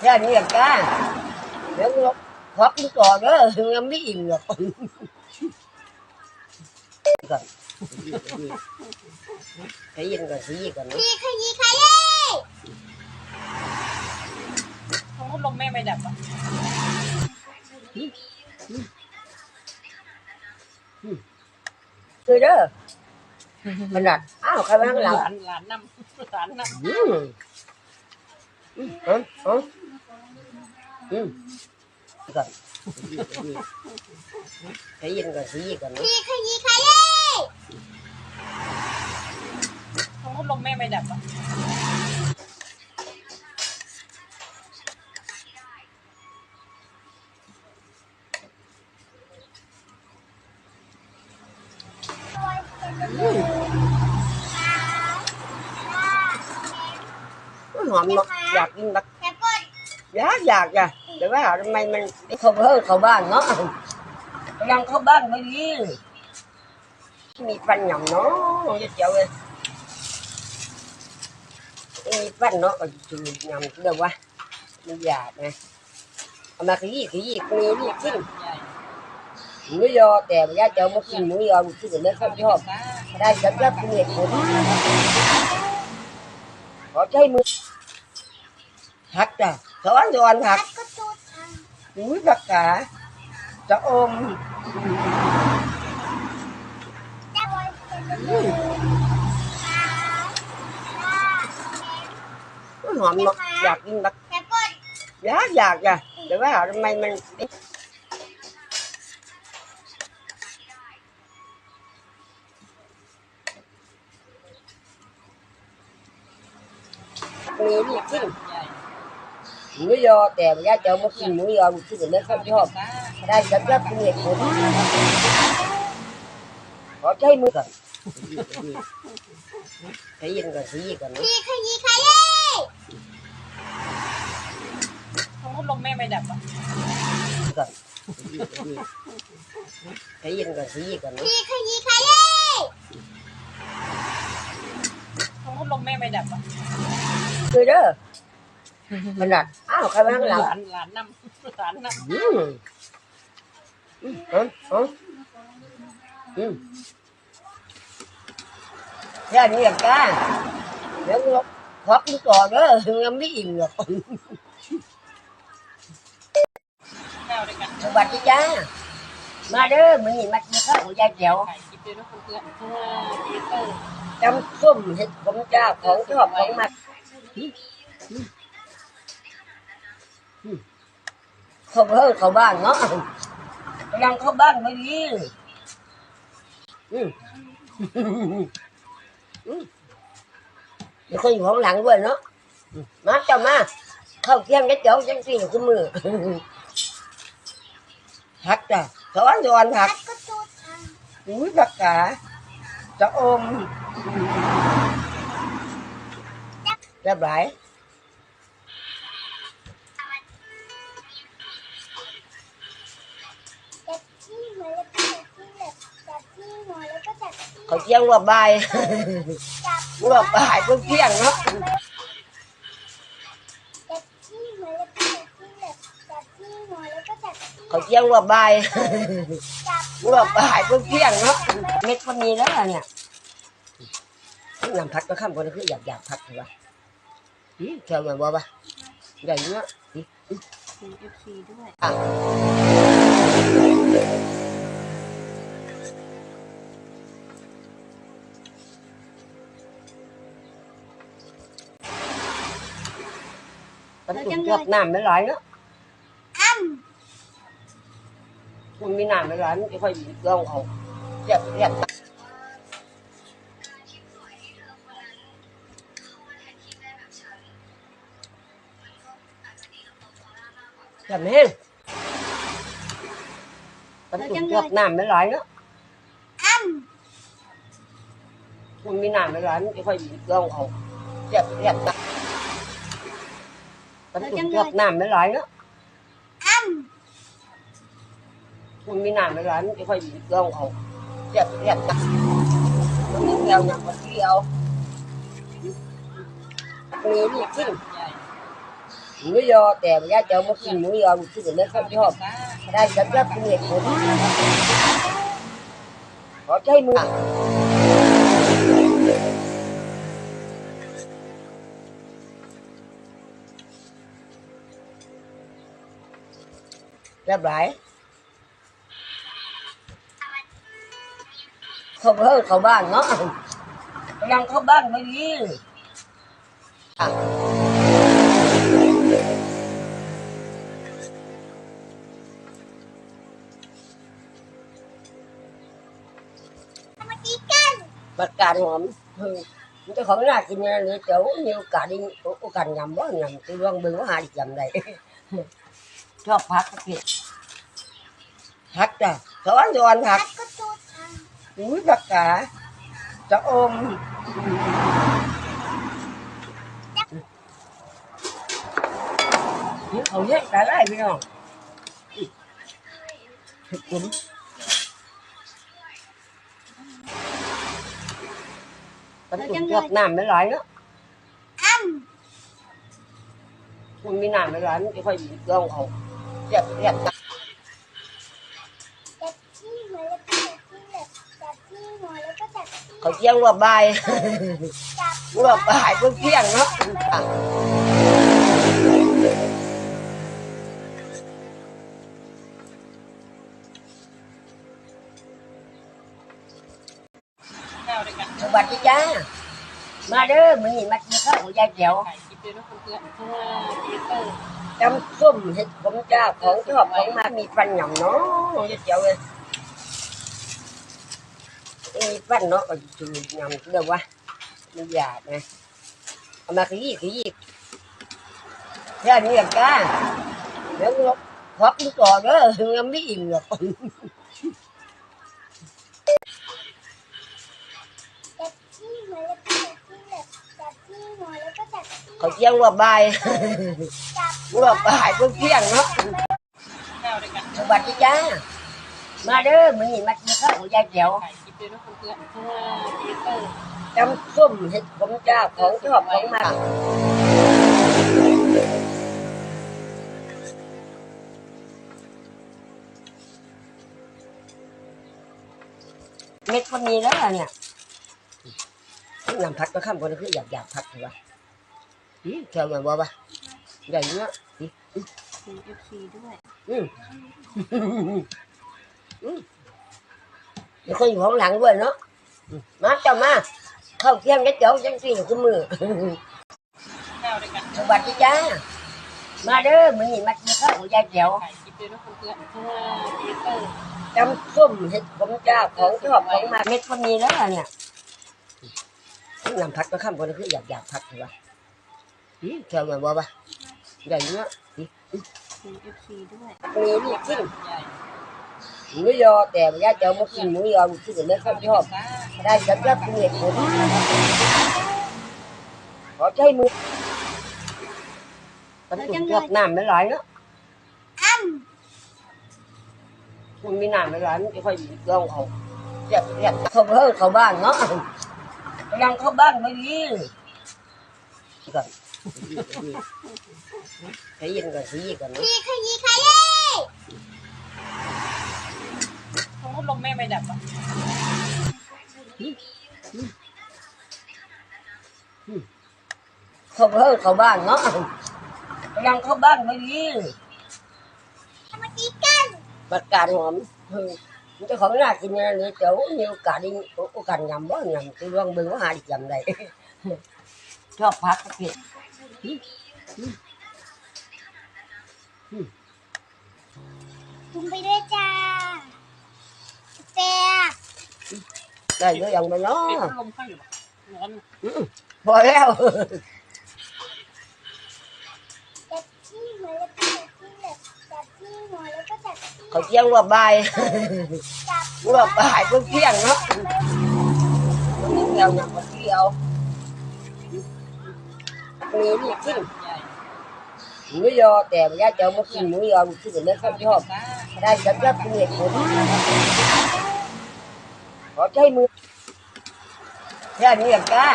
แค่นี้ก้าเดี๋ยวเลบพักก่อนเด้อยังไม่อิ่มหรอกก่อนขยี้ก่อนขยี้ก่อนนะขยี้ขยี้ขยี้องลมแม่ไม่ดับอะคือเด้อมันดัดอ้าวใครมาข้างหลังหลานนำหลานนำอืมอืมอืม ừ hả hả ừ còn cái gì còn cái gì còn nữa พี่ขยี้ขยี้ำเขาลมแม่ไม่ดับอะ nó hòm nó giặt nhưng mà แต่กด giá già kìa. Để mấy họ mày mình không hơn khẩu bán nó. Đang không bán bao nhiêu mì phân nhầm nó như chậu ơi mì phân nó còn chừ nhầm đâu quá. Mì già nè. À, mà cái gì cái gì mì gì kinh mũi do tè giá chậu một kinh mũi do một kinh nó không chứ không? Đây dẫn dắt cái nghiệp của nó. Có chơi mưa, hát rồi có ăn đồ ăn thật พัดก็จุดอะ Úi tất cả Cho ôm จะไว้เป็น Nó hòm nó giặt nhưng mà แต่กด giá giặt kìa Để bác hỏi mày mình Mi đi kinh ใหญ่ mới do tè giá chậu một khi mới do một cái nó không cho นะ đây rất rất nhiệt cũng có chơi mưa cần cái gì còn cái gì còn nữa พี่ขยี้ขยี้เขาลมแม่ไม่ดับอะ cần cái gì còn cái gì còn nữa พี่ขยี้ขยี้เขาลมแม่ไม่ดับอะ cười đó mình đặt áo khai bán ห là ลานหลานนำหลานน ừ hả hả ừ ra đi làm ca nếu nó thoát cũng còn đó nó mới im được ำข้าวด้วยกันสวัสดีจ้ามาเด้อมันนี่มากินข้าวขอ งยายแจ๋วถ่ายคลิปด้วยนะเพื่อนๆเพื่อนเออจำส้มเห็ดผมจ้าของชอบของมัน เขาเพิ่งเข้าบ้านเนาะกำลังเข้าบ้านไม่ดีอืมอืมมีคนอยู่ข้างหลังด้วยเนาะอืมมาเจ้ามา เข้าเที่ยงได้เจ้าจังสี่คือมือผักจ้ะสอนสอนผักพัดก็จุดอะ Úi tất cả Cho ôm Ra bãi จับที่เขา chiên qua bài จับ Qua bài có chiên đó จับที่หัวแล้วก็จับที่เหล็บจับที่หัวแล้วก็จับที่เขา chiên qua bài จับ Qua bài có chiên đó Mết con gì đó là nè Làm thật nó không có nó cứ dạp dạp thật rồi Ừ, Theo mà bò ba Vậy nữa Ừ. มีเอฟซีด้วย À. Tấm tụi chọc nằm mới lại nữa อ้มันมีน้ำไม่ร้อนไม่ค่อยลองเอาเจ็บเจ็บเจ็บแห้งตอนตุ่มเจ็บน้ำไม่ร้อนเนาะำอ้มันมีน้ำไม่ร้อนไม่ค่อยลองเอาเจ็บเจ็บตอนตุ่มเจ็บน้ำไม่ร้อนเนาะำอ้มันมีน้ำไม่ร้อนไม่ค่อยลองเอาเจ็บเจ็บมันมีเดียว อย่างเดียวมีนี่ขึ้นใหญ่หมูยอแต่ย่าจะเอามากินหมูยอที่ไม่ค่อยชอบได้สำหรับเป็นเหตุผลขอใช้มือ เรียบร้อยเขาเพิ่งเข้าบ้านเนาะกำลังเข้าบ้านพอดีอ่ดีกันประกาศหอมเฮ้ยมันจะของน่ากินนะเลยเจ้ามีโอกาสด้โอกาสยำบ่ยำตัวลองเบิ่งว่าหาดิยำได้ ชอบพักก็เผ็ดพักจ้ะสอนสอนพักก็ตูดอะอุ้ยผักกาจะอมนี่เขาเนี่ยแต่ไรพี่น้องเผ็ดกุ้มมันตุ่มชอบน้ำไม่ไหลเนาะอ้ำมันมีน้ำไม่ไหลมันจะค่อยลองเอา เรียบเรียบจับที่หัวแล้วก็จับที่เหล็บจับที่หัวแล้วก็จับที่เขาเที่ยงรวบใบายจับรวบบ่ายเพิ่งเที่ยงเนาะอะข้าวด้วยกันสวัสดีจ้า มาเด้อมึงนี่มากินข้าวของยายแจ๋วถ่ายว ยนะเพื่อนๆเออเอเตอร์จำส้มเห็ดผมจ้าของชอบของมามีฟันหย่ำเนาะยายแจ๋วเลยมีฟันเนาะก็จืดหย่ำเดี๋ยววะมันหยาบไงเอามาขยี้ขยี้แค่นี้จ้าเดี๋ยวเราควักดูก่อนเด้อยังไม่อิ่มหรอกจับที่หัวแล้วก็จับที่เหล็บจับที่หัวแล้วก็จับที่เขาเที่ยงรวบใบาย จับรวบบ่ายเพิ่งเที่ยงเนาะสวัสดีจ้า มาเด้อมึงนี่มากินข้าวของยายแจ๋วถ่ยวยนะเพื่อนๆเออเอเตอร์จำส้มเห็ดผมจ้าของชอบของมาเม็ดคนนี้แล้วเนี่ยนำพัดก็ข้ามคนคืออยากอยากพัดเหรออืมเจ้ามาบ่ปะ ใหญ่เนาะอืมมีเอฟซีด้วยอืมอืมเดี๋ยวคนอยู่ข้างหลังด้วยเนาะอืมมาเจ้ามา เข้าเที่ยงได้เจ้าจังสี่คือมือ ข้าวด้วยกันสวัสดีจ้า มาเด้อมึงนี่มากินข้าวของยายแจ๋วถ่ายคลิปด้วยนะเพื่อนๆเออเอเตอร์จำส้มเห็ดผมจ้าของชอบของมาเม็ดคนนี้แล้วล่ะเนี่ยนำพัดก็ข้ามคนคืออยากอยากพัดเหรออืมเจ้ามาบ่ปะ ใหญ่เนาะอืมมีเอฟซีด้วยมีลูกชิ้นใหญ่หมูยอแต่ย่าจะเอามากินหมูยอที่ไม่ค่อยชอบได้สำหรับเป็นเหตุผลขอใช้มือมันตุ่มชอบน้ำไม่ไหลเนาะอ้ำมันมีน้ำไม่ไหลมันจะค่อยลองเอาเรียบเรียบเขาเพิ่งเข้าบ้านเนาะกำลังเข้าบ้านพอดีก่อน ขยินก่อนขยี้ก่อนเนาะพี่ขยี้ขยี้เขาพัดลมแม่ไม่ดับอะเขาเพิ่งเข้าบ้านเนาะกำลังเข้าบ้านพอดีมาดีกันประกาศหอมเฮ้ยมันจะของหน่ากินนะเลยเจ้ามีโอกาสได้โอกาสยำบ่ยำตัวลองเบิ่งว่าหาดิยำได้ ชอบพักก็เผ็ด จุ่มไปด้วยจ้าแซ่บได้เยอะอย่างไปเนาะปิดพัดลมข้างอยู่ร้อน อืมพอแล้ว จับที่หัวแล้วก็จับที่เหล็บจับที่หัวแล้วก็จับที่เขาเที่ยงรวบใบายจับรวบบ่ายเพิ่งเที่ยงเนาะมันมีเดียวอย่างคนเดียว มีลูกชิ้นหมูยอแต่ย่าจะเอามากินหมูยอที่ไม่ค่อยชอบได้สำหรับเป็นเหตุผลขอใช้มือแค่นี้จ้า